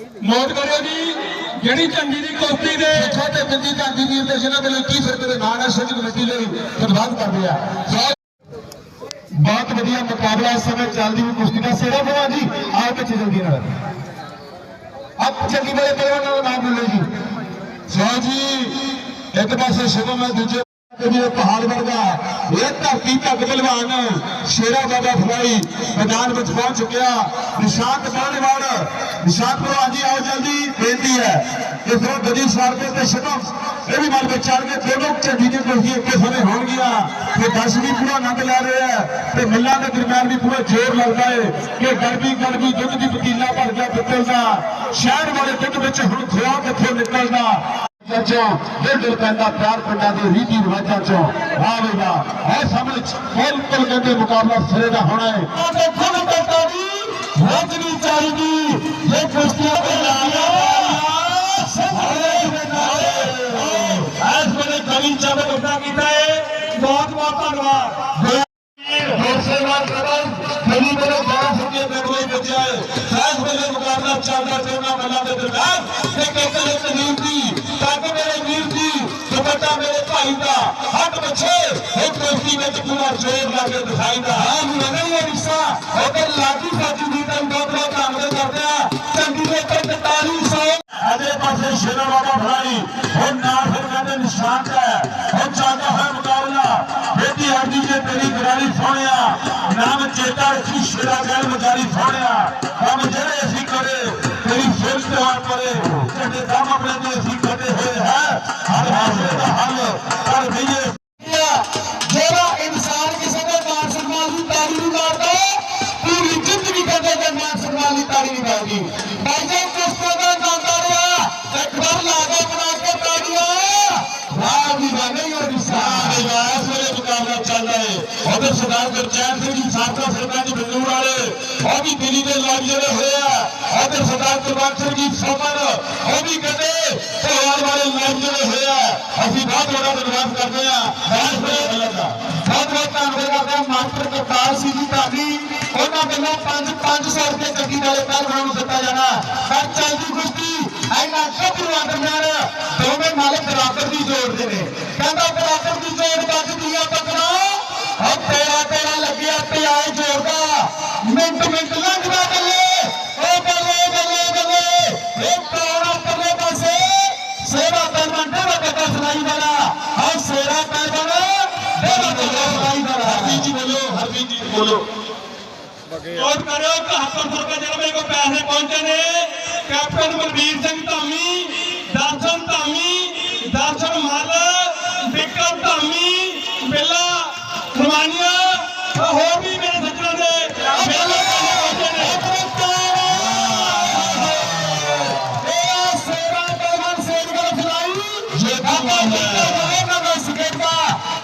Note ਕਰਿਓ ਜੀ। ਜਿਹੜੀ ਝੰਡੀ ਦੀ ਕੁਸ਼ਤੀ ਦੇ ਛੋਟੇ ਬਿੰਦੀ ਗਾਂਧੀ ਜੀ ਦੇ ਜਿਹਨਾਂ ਦੇ ਲਈ ਕੀ ਫਿਰਦੇ ਦੇ ਨਾਂ ਨਾਲ ਸਿੰਘ ਕਮੇਟੀ ਲਈ ਧੰਨਵਾਦ ਕਰਦੇ ਆ। ਬਹੁਤ ਵਧੀਆ ਮੁਕਾਬਲਾ ਇਸ ਸਮੇਂ ਚੱਲਦੀ ਹੋਈ ਕੁਸ਼ਤੀ ਦਾ ਸੇਵਾ ਭਵਾ ਜੀ। ਆਓ ਪਿੱਛੇ ਜਲਦੀ ਨਾਲ। ਆਪ ਚੰਗੀ ਵਾਲੇ ਪਹਿਲਵਾਨਾਂ ਦਾ ਨਾਮ ਬੋਲੋ ਜੀ। ਸੋ ਜੀ ਇੱਕ ਪਾਸੇ ਸ਼ਿਵਮ ਹੈ ਦੂਜੇ ਪਾਸੇ ਜੀ ਪਹਾੜ ਵਰਗਾ ਇਹ ਧਰਤੀ ਧੱਕ ਪਹਿਲਵਾਨ ਸ਼ੇਰਾ ਬਾਬਾ ਫਲਾਈ ਮੈਦਾਨ ਵਿੱਚ ਪਹੁੰਚ ਚੁੱਕਿਆ। ਨਿਸ਼ਾਂਤ ਬਾਣੇਵਾਲ ਨਿਸ਼ਾਂਤ ਭਲਵਾਨ ਜੀ ਆਓ ਜਲਦੀ, ਬੇਨਤੀ ਹੈ ਕਿ ਫਿਰ ਗਦੀ ਸਾਰਦੇ ਤੇ ਸ਼ਿਵਮ ਇਹ ਵੀ ਮਨ ਵਿੱਚ ਚੜ ਕੇ ਦੋਨੋਂ ਝੰਡੀ ਦੀ ਕੁਸ਼ਤੀ ਇੱਕੇ ਸਮੇਂ ਹੋਣਗੀਆਂ। ਤੇ ਦਰਸ਼ਕ ਵੀ ਪੂਰਾ ਆਨੰਦ ਲੈ ਰਹੇ ਆ ਤੇ ਮੱਲਾਂ ਦੇ ਦਰਮਿਆਨ ਵੀ ਪੂਰਾ ਜ਼ੋਰ ਲੱਗਦਾ ਹੈ ਕਿ ਗੜਬੀ ਗੜਬੀ ਦੁੱਧ ਦੀ ਪਤੀਲਾ ਭਰ ਗਿਆ ਪਿੱਤਲ ਦਾ। ਸ਼ਹਿਰ ਵਾਲੇ ਦੁੱਧ ਵਿੱਚ ਹੁਣ ਖੋਆ ਕਿੱਥੋਂ ਨਿਕਲਦਾ? ਚੋਂ ਦਿਲ ਪੈਂਦਾ ਪਿਆਰ ਪਿੰਡਾਂ ਦੇ ਰੀਤੀ ਰਿਵਾਜਾਂ ਚੋਂ ਆਵੇਗਾ ਇਹ ਸਾਹਮਣੇ ਬਿਲਕੁਲ ਕਹਿੰਦੇ ਮੁਕਾਬਲਾ ਸਿਰੇ ਦਾ ਹੋਣਾ ਹੈ। ਦੇਖੋ ਨਾ ਕਰਤਾ ਵੀ ਰੋਜਨੀ ਚਾਹੀਦੀ ਇਹ ਕੁਸ਼ਤੀਆਂ ਤੇ ਲਾਇਆ ਐਸ ਵੇਲੇ ਕਵੀ ਚਾਵਲ ਉੱਡਾ ਕੀਤਾ ਹੈ। ਬਹੁਤ ਬਹੁਤ ਧੰਨਵਾਦ। ਹੋਰਸੇਵਾਲ ਪ੍ਰਬੰਧ ਕਵੀ ਮੇਰੇ ਬਹੁਤ ਸੁਣੀਏ ਬੈਠੇ ਬੱਚੇ ਆਏ। ਐਸ ਵੇਲੇ ਮੁਕਾਬਲਾ ਚੱਲਦਾ ਮੱਲਾਂ ਦੇ ਦਰਮਿਆਨ ਤੇ ਕਹਿੰਦੇ ਨੇ ਤਨੀਮ ਦੀ ਤੱਕ ਮੇਰੇ ਵੀਰ ਦੀ ਦੁਪੱਟਾ ਮੇਰੇ ਭਾਈ ਦਾ, ਹੱਥ ਪਿੱਛੇ ਇਹ ਕੁਸ਼ਤੀ ਵਿੱਚ ਪੂਰਾ ਜ਼ੋਰ ਲਾ ਕੇ ਦਿਖਾਈਦਾ। ਹਾਂ ਮਨਨ ਇਹ ਰਿਸ਼ਾ ਉਹਦੇ ਲਾਗੀ ਸਾਜੀ ਦੀ ਤਾਂ ਬਹੁਤ ਬਹੁਤ ਧੰਨਵਾਦ ਕਰਦੇ ਚੰਗੀ ਦੇ ਤੇ 4300 ਅਜੇ ਪਾਸੇ ਸ਼ੇਰਾ ਬਾਬਾ ਭਲਾਈ, ਹੁਣ ਨਾਲ ਫਿਰ ਕਹਿੰਦੇ ਨਿਸ਼ਾਨ ਹੈ। ਹੁਣ ਚੱਲਦਾ ਹੋਇਆ ਮੁਕਾਬਲਾ। ਬੇਟੀ ਹਰਦੀ ਜੇ ਤੇਰੀ ਗਰਾਰੀ ਸੋਹਣਿਆ ਨਾਮ ਚੇਤਾ ਰੱਖੀ, ਸ਼ੇਰਾ ਗੈਲ ਮਜਾਰੀ ਸੋਹਣਿਆ ਜਿਹੜੇ ਦਮ ਆਪਣੇ ਦੇ ਅਸੀਂ ਕਦੇ ਹੋਏ ਹੈ। ਹਰ ਹਾਸੇ ਦਾ ਹੱਲ ਕਰ ਦਈਏ। ਜਿਹੜਾ ਇਨਸਾਨ ਕਿਸੇ ਦੇ ਮਾਨ ਸਨਮਾਨ ਦੀ ਤਾੜੀ ਨਹੀਂ ਮਾਰਦਾ, ਪੂਰੀ ਜ਼ਿੰਦਗੀ ਕਦੇ ਦੇ ਮਾਨ ਸਨਮਾਨ ਦੀ ਤਾੜੀ ਨਹੀਂ ਮਾਰਦੀ। ਬਾਈਜਨ ਕੁਸ਼ਤੇ ਦਾ ਜਾਂਦਾ ਰਿਹਾ? ਇੱਕ ਲਾ ਕੇ ਬਣਾ ਕੇ ਤਾੜੀਆਂ। ਵਾਹ ਵੀ ਨਹੀਂ, ਉਹ ਨਿਸ਼ਾਨ ਹੈ ਇਸ ਵੇਲੇ ਮੁਕਾਬਲਾ ਚੱਲ ਰਿਹਾ ਹੈ। ਉਧਰ ਸਰਦਾਰ ਗੁਰਚੈਨ ਸਿੰਘ ਜੀ, ਸਾਬਕਾ ਸਰਪੰਚ ਬੰਦੂਰ ਵਾਲੇ, ਉਹ ਵੀ ਦਿੱਲੀ ਦੇ ਲਾਜ ਜਿਹੜੇ ਹੋਏ ਆ। ਉਧਰ ਸਰਦਾਰ ਕੁਲਵੰਤ ਸਿੰਘ ਜੀ ਸੋਮਨ, ਉਹ ਵੀ ਕਹਿੰਦੇ ਭਗਵਾਨ ਵਾਲੇ ਲਾਜ ਜਿਹੜੇ ਹੋਏ ਆ, ਅਸੀਂ ਬਹੁਤ ਬੜਾ ਧੰਨਵਾਦ ਕਰਦੇ ਆ ਬਹੁਤ ਬਹੁਤ ਧੰਨਵਾਦ ਕਰਦੇ ਆ ਮਾਸਟਰ ਕਰਤਾਰ ਸਿੰਘ ਜੀ ਢਾਡੀ ਉਹਨਾਂ ਵੱਲੋਂ 5 500 ਰੁਪਏ ਚੱਕੀ ਵਾਲੇ ਪਹਿਲਵਾਨ ਨੂੰ ਦਿੱਤਾ ਜਾਣਾ। ਪਰ ਚੱਲਦੀ ਕੁਸ਼ਤੀ, ਇਹਨਾਂ ਗੱਭਰੂਆਂ ਦਰਮਿਆਨ ਦੋਵੇਂ ਮਾਲਕ ਬਰਾਬਰ ਦੀ ਜੋੜਦੇ ਨੇ। ਕਹਿੰਦਾ ਬਰਾਬਰ ਦੀ ਜੋੜ ਵੱਜਦੀ ਆ ਪਕੜਾ ਉਹ ਤੇਰਾ ਤੇਰਾ ਲੱਗਿਆ ਆਏ ਜੋੜਦਾ ਮਿੰਟ ਮਿੰਟ बोलो वोट करो तो हसन सरकार जिला मेरे को पैसे पहुंचे ने कैप्टन बलबीर सिंह धामी दर्शन धामी दर्शन मल विक्रम धामी बिल्ला समानिया और भी